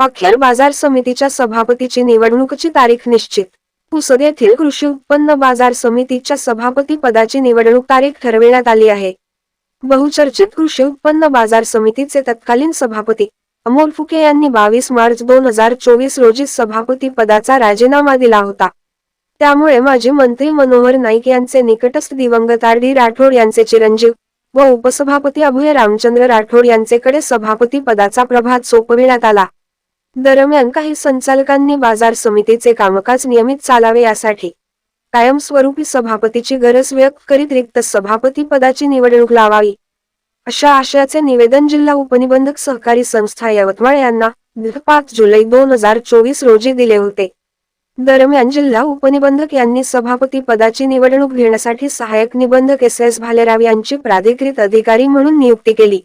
अखेर बाजार समितीच्या सभापतीची निवडणुकीची तारीख निश्चित. पुसद येथील कृषी उत्पन्न बाजार समितीच्या सभापती पदाची निवडणूक तारीख ठरविण्यात आली आहे. बहुचर्चित कृषी उत्पन्न बाजार समितीचे तत्कालीन सभापती अमोल फुके यांनी बावीस मार्च दोन हजार चोवीस रोजी सभापती पदाचा राजीनामा दिला होता. त्यामुळे माजी मंत्री मनोहर नाईक यांचे निकटस्थ दिवंगत आर डी राठोड यांचे चिरंजीव व उपसभापती अभय रामचंद्र राठोड यांचेकडे सभापती पदाचा प्रभात सोपविण्यात आला. दरम्यान काही संचालकांनी बाजार समितीचे कामकाज नियमित चालावे यासाठी कायमस्वरूपी सभापतीची गरज व्यक्त करीत रिक्त सभापती पदाची निवडणूक लावावी. अशा आशयाचे निवेदन जिल्हा उपनिबंधक सहकारी संस्था यवतमाळ यांना पाच जुलै दोन हजार चोवीस रोजी दिले होते. दरम्यान जिल्हा उपनिबंधक यांनी सभापती पदाची निवडणूक घेण्यासाठी सहाय्यक निबंधक एस एस भालेराव यांची प्राधिकृत अधिकारी म्हणून नियुक्ती केली.